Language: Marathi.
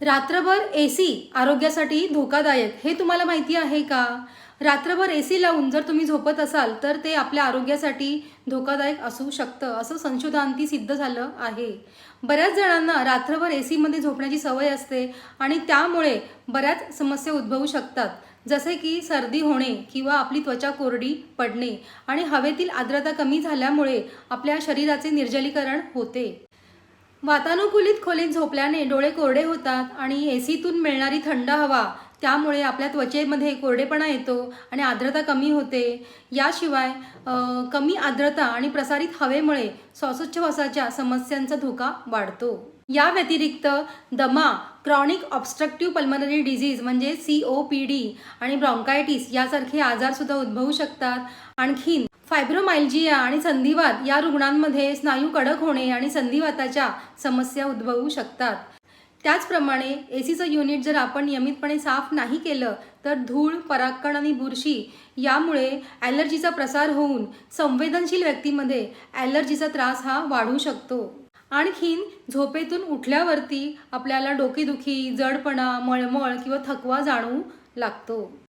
रात्रभर ए सी आरोग्यासाठी धोकादायक हे तुम्हाला माहिती आहे का? रात्रभर ए सी लावून जर तुम्ही झोपत असाल तर ते आपल्या आरोग्यासाठी धोकादायक असू शकतं असं संशोधनांती सिद्ध झालं आहे. बऱ्याच जणांना रात्रभर ए सीमध्ये झोपण्याची सवय असते आणि त्यामुळे बऱ्याच समस्या उद्भवू शकतात. जसे की सर्दी होणे किंवा आपली त्वचा कोरडी पडणे आणि हवेतील आर्द्रता कमी झाल्यामुळे आपल्या शरीराचे निर्जलीकरण होते. वातानुकूलित खोलीत झोपल्याने डोळे कोरडे होतात आणि ए सीतून मिळणारी थंड हवा त्यामुळे आपल्या त्वचेमध्ये कोरडेपणा येतो आणि आर्द्रता कमी होते. याशिवाय कमी आर्द्रता आणि प्रसारित हवेमुळे श्वासोच्छवासाच्या समस्यांचा धोका वाढतो. या व्यतिरिक्त दमा क्रॉनिक ऑब्स्ट्रक्टिव्ह पल्मनरी डिझीज म्हणजे सी ओ पी डी आणि ब्रॉन्कायटिस यासारखे आजारसुद्धा उद्भवू शकतात. आणखीन फायब्रोमायल्जिया आणि संधिवात या रुग्णांमध्ये स्नायू कडक होणे आणि संधिवाताच्या समस्या उद्भवू शकतात. त्याचप्रमाणे ए सीचं युनिट जर आपण नियमितपणे साफ नाही केलं तर धूळ परागकण आणि बुरशी यामुळे ॲलर्जीचा प्रसार होऊन संवेदनशील व्यक्तीमध्ये ॲलर्जीचा त्रास हा वाढू शकतो. आणखीन झोपेतून उठल्यावरती आपल्याला डोकेदुखी जडपणा मळमळ किंवा थकवा जाणवू लागतो.